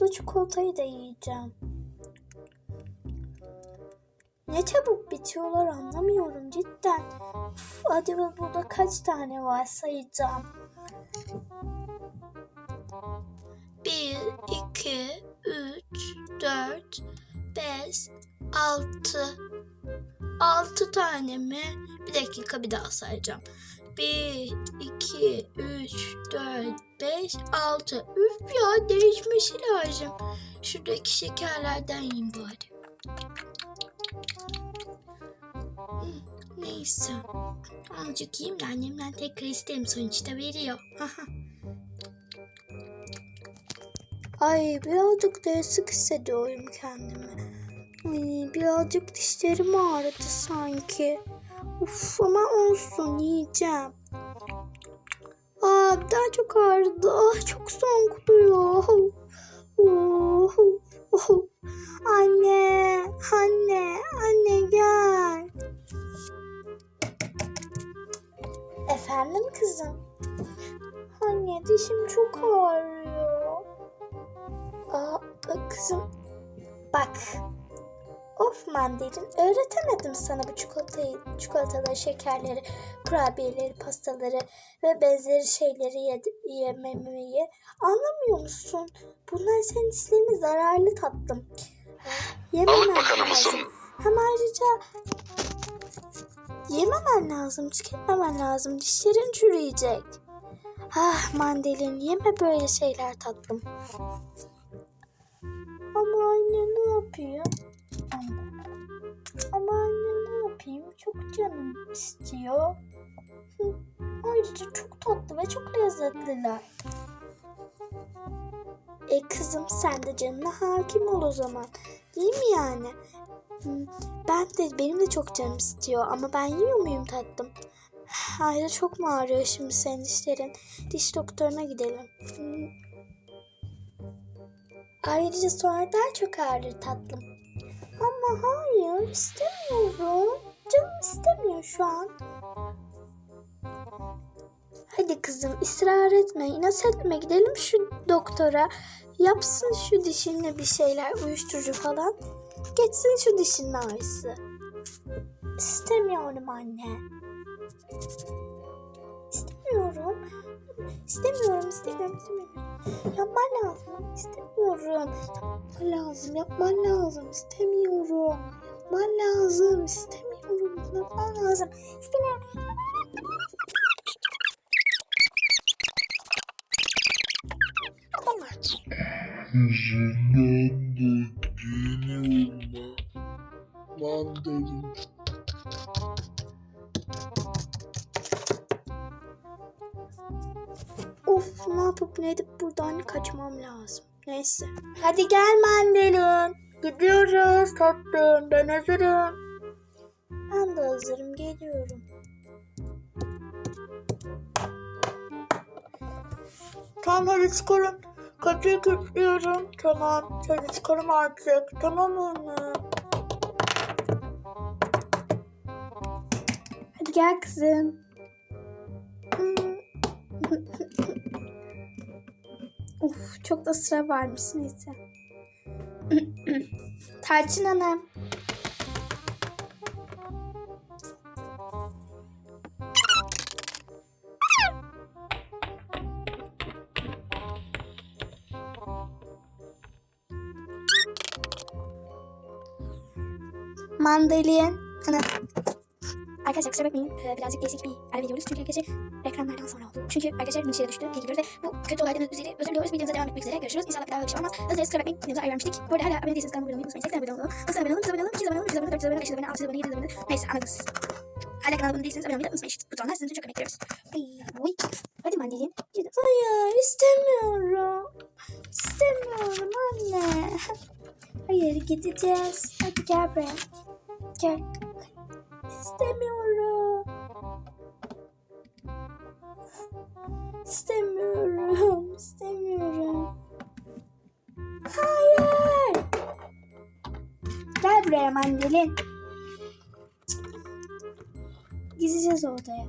fazla çikolatayı da yiyeceğim. Ne çabuk bitiyorlar anlamıyorum cidden. Uf, acaba burada kaç tane var sayacağım. Bir, iki, üç, dört, beş, altı. Altı tane mi? Bir dakika bir daha sayacağım. Bir, iki, üç, dört, beş, altı. Üf ya değişmesi lazım. Şuradaki şekerlerden yiyeyim bari. Neyse. Azıcık yiyeyim de annemden tekrar isterim sonuçta veriyor. Ay birazcık da sık hissediyorum kendimi. Ay, birazcık dişlerim ağrıdı sanki. Uf ama olsun yiyeceğim. Aa daha çok ağrıdı. Ah çok soğukluyor. Oh, oh. Anne, anne, anne gel. Efendim kızım? Anne dişim çok ağrıyor. Aa kızım bak. Of mandalin öğretemedim sana bu çikolatayı, çikolataları, şekerleri, kurabiyeleri, pastaları ve benzeri şeyleri yedi, yememeyi anlamıyor musun? Bunlar senin dişlerine zararlı tatlım. Yememen lazım. Hem ayrıca yememen lazım, tüketmemen lazım. Dişlerin çürüyecek. Ah mandalin yeme böyle şeyler tatlım. Ama anne ne yapıyor? Ama anne ne yapayım? Çok canım istiyor. Ayrıca çok tatlı ve çok lezzetliler. E kızım sen de canına hakim ol o zaman. Değil mi yani? Ben de benim de çok canım istiyor ama ben yiyor muyum tatlım? Ayrıca çok mu ağrıyor şimdi senin dişlerin? Diş doktoruna gidelim. Ayrıca sonra daha çok ağrır tatlım. Hayır istemiyorum. Canım istemiyor şu an. Hadi kızım ısrar etme, inat etme. Gidelim şu doktora. Yapsın şu dişinle bir şeyler, uyuşturucu falan. Geçsin şu dişinin ağrısı. İstemiyorum anne. İstemiyorum. İstemiyorum, istemiyorum, istemiyorum. Yapman lazım. İstemiyorum. Yapman lazım, yapman lazım. İstemiyorum. Yapman lazım, istemiyorum. Yapman lazım. İstemiyorum. Yüzünden de geliyor mandalin. Of ne yapıp ne edip buradan kaçmam lazım. Neyse. Hadi gel mandalin. Gidiyoruz tatlım. Ben hazırım. Ben de hazırım. Geliyorum. Tamam hadi çıkarın. Kapıyı kilitliyorum. Tamam. Hadi çıkarım artık. Tamam mı? Hadi gel kızım. Uf, çok da sıra varmış neyse. Tarçın Hanım. Mandalin. Ana. Arkadaşlar kusura bakmayın. Ee, birazcık değişik bir ara veriyoruz. Çünkü arkadaşlar reklamlardan sonra oldu. Çünkü arkadaşlar şeye düştü diye ve bu kötü olaydan üzeri özür diliyoruz. Videomuza devam etmek üzere. Görüşürüz. İnşallah bir daha böyle şey olmaz. Özür. Kusura bakmayın. Videomuza ara vermiştik. Bu arada hala abone değilseniz kanalıma abone olmayı unutmayın. 80 abone olun. 90 abone olun. 100 abone olun. 200 abone olun. 300 abone olun. 400 abone olun. 500 abone olun. 600 abone olun. 700 abone olun. Neyse anladınız. Hala kanalıma abone değilseniz abone olmayı da unutmayın. Butonlar sizin için çok emek veriyoruz. Oy. Hadi mandalin. Hayır istemiyorum. İstemiyorum anne. Hayır gideceğiz. Hadi gel buraya. Gel. İstemiyorum. İstemiyorum. İstemiyorum. Hayır. Gel buraya mandalin. Gideceğiz odaya.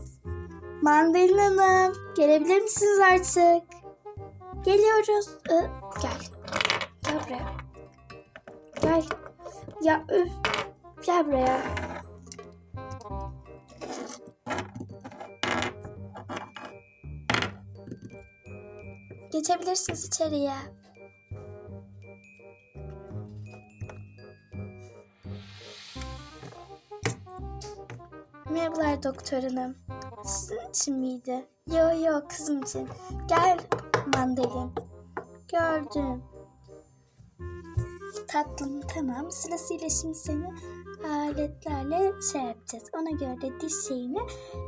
Mandalin Hanım. Gelebilir misiniz artık? Geliyoruz. Ee, gel. buraya. Gel. Ya öf. Gel buraya. Geçebilirsiniz içeriye. Merhabalar doktor hanım. Sizin için miydi? Yo yo kızım için. Gel mandalin. Gördüm. Tatlım tamam. Sırasıyla şimdi seni aletlerle şey yapacağız. Ona göre de diş şeyini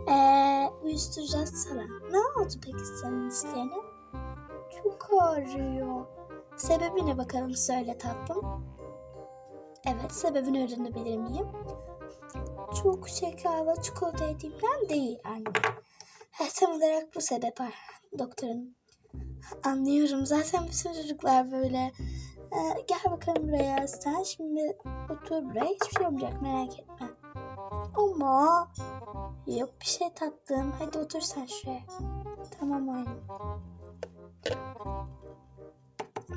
eee uyuşturacağız falan. Ne oldu peki senin dişlerine? Çok ağrıyor. Sebebi ne bakalım söyle tatlım. Evet sebebini öğrenebilir miyim? Çok şeker ve çikolata yediğimden değil anne. Ha, tam olarak bu sebep doktorun. Anlıyorum zaten bütün çocuklar böyle. Ee, gel bakalım buraya sen şimdi otur buraya hiçbir şey olmayacak merak etme. Ama yok bir şey tatlım hadi otur sen şuraya. Tamam anne.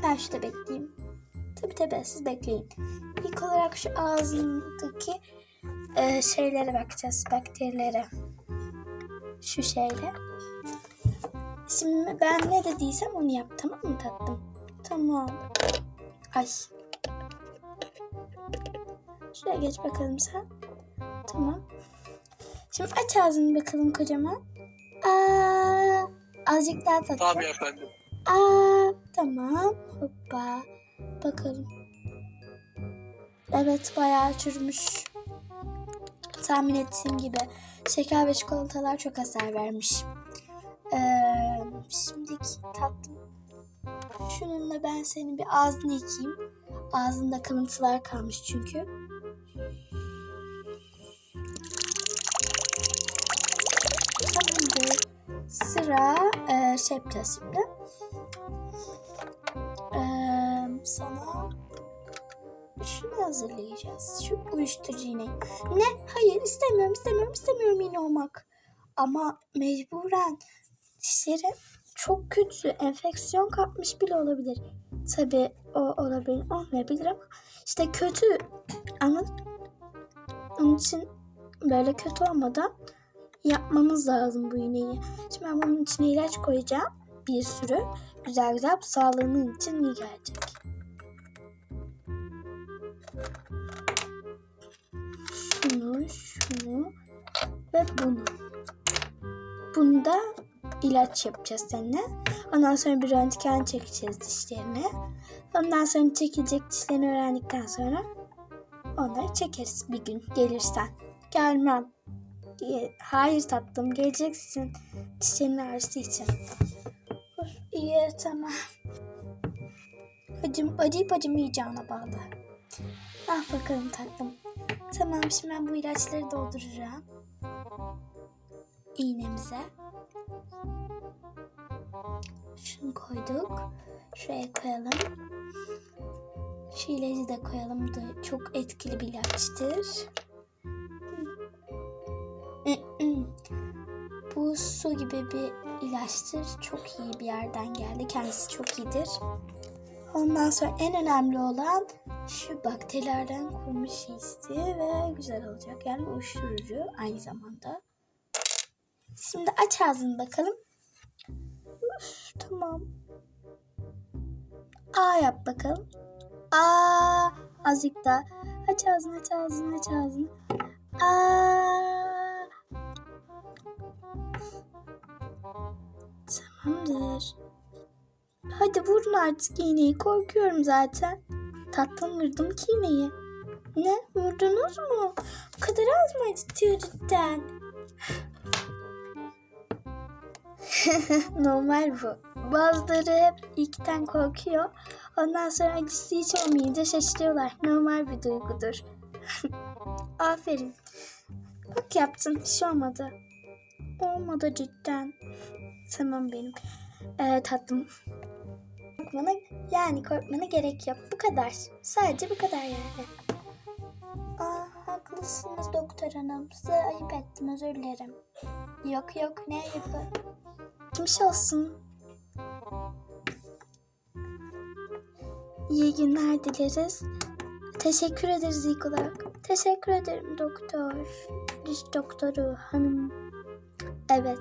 Ben şurada bekleyeyim. Tabi tabi siz bekleyin. İlk olarak şu ağzındaki e, şeylere bakacağız. Bakterilere. Şu şeyle. Şimdi ben ne dediysem onu yap tamam mı tatlım? Tamam. Ay. Şuraya geç bakalım sen. Tamam. Şimdi aç ağzını bakalım kocaman. Aa, azıcık daha tatlı. Tabii efendim. Aa, tamam. Hoppa. Bakalım. Evet bayağı çürümüş. Tahmin ettiğim gibi şeker ve çikolatalar çok hasar vermiş. Ee, şimdiki tatlım. Şununla ben senin bir ağzını yıkayayım. Ağzında kalıntılar kalmış çünkü. Tamamdır. Sıra e, şey şimdi. Ee, sana şunu hazırlayacağız. Şu uyuşturucu iğneyi. Ne? Hayır istemiyorum istemiyorum istemiyorum iğne olmak. Ama mecburen dişlerim çok kötü. Enfeksiyon kapmış bile olabilir. Tabii o olabilir olmayabilir ama işte kötü. Anladın? Onun için böyle kötü olmadan yapmamız lazım bu iğneyi. Şimdi ben bunun içine ilaç koyacağım. Bir sürü. Güzel güzel. Bu sağlığının için iyi gelecek. Şunu, şunu ve bunu. Bunda ilaç yapacağız seninle. Ondan sonra bir röntgen çekeceğiz dişlerine. Ondan sonra çekilecek dişlerini öğrendikten sonra onları çekeriz bir gün gelirsen. Gelmem. Hayır tatlım geleceksin dişlerin ağrısı için. İyi tamam. Acım, acıyıp acımayacağına bağlı. Ah bakalım tatlım. Tamam şimdi ben bu ilaçları dolduracağım. İğnemize. Şunu koyduk. Şuraya koyalım. Şu ilacı da koyalım. Bu da çok etkili bir ilaçtır. Bu su gibi bir ilaçtır. Çok iyi bir yerden geldi. Kendisi çok iyidir. Ondan sonra en önemli olan şu bakterilerden korunma şeysi ve güzel olacak. Yani uyuşturucu aynı zamanda. Şimdi aç ağzını bakalım. Üf, tamam. A yap bakalım. A azıcık da. Aç ağzını aç ağzını aç ağzını. A Tamamdır. Hadi vurun artık iğneyi. Korkuyorum zaten. Tatlım vurdum ki iğneyi. Ne? Vurdunuz mu? Bu kadar az mı cidden? Normal bu. Bazıları hep ilkten korkuyor. Ondan sonra acısı hiç olmayınca şaşırıyorlar. Normal bir duygudur. Aferin. Bak yaptın. Bir şey olmadı. Olmadı cidden. Tamam benim. Ee, tatlım. Korkmana, yani korkmana gerek yok. Bu kadar. Sadece bu kadar yani. Aa, haklısınız doktor hanım. Size ayıp ettim özür dilerim. Yok yok ne ayıbı. Kimse olsun. İyi günler dileriz. Teşekkür ederiz ilk olarak. Teşekkür ederim doktor. Diş doktoru hanım. Evet.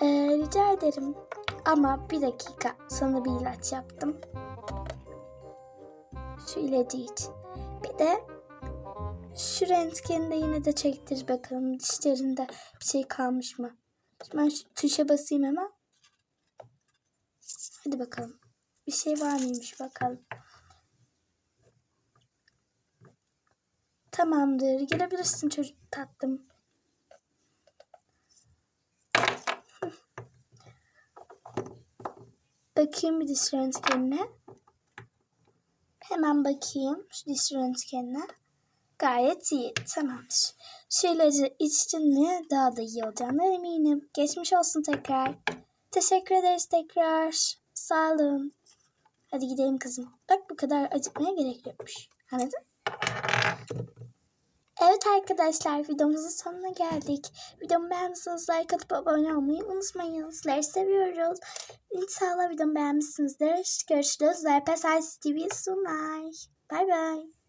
Ee, rica ederim. Ama bir dakika. Sana bir ilaç yaptım. Şu ilacı iç. Bir de şu röntgeni de yine de çektir bakalım dişlerinde bir şey kalmış mı? Ben şu tuşa basayım hemen. Hadi bakalım. Bir şey var mıymış bakalım. Tamamdır. Gelebilirsin çocuk tatlım. Bakayım bir diş röntgenine. Hemen bakayım şu diş röntgenine. Gayet iyi. Tamamdır. Şu ilacı içtin mi daha da iyi olacağına eminim. Geçmiş olsun tekrar. Teşekkür ederiz tekrar. Sağ olun. Hadi gidelim kızım. Bak bu kadar acıtmaya gerek yokmuş. Anladın? Evet arkadaşlar videomuzun sonuna geldik. Videomu beğendiyseniz like atıp abone olmayı unutmayın. Sizleri seviyoruz. İnşallah videomu beğenmişsinizdir. Görüşürüz. Verpes TV sunar. Bay bay.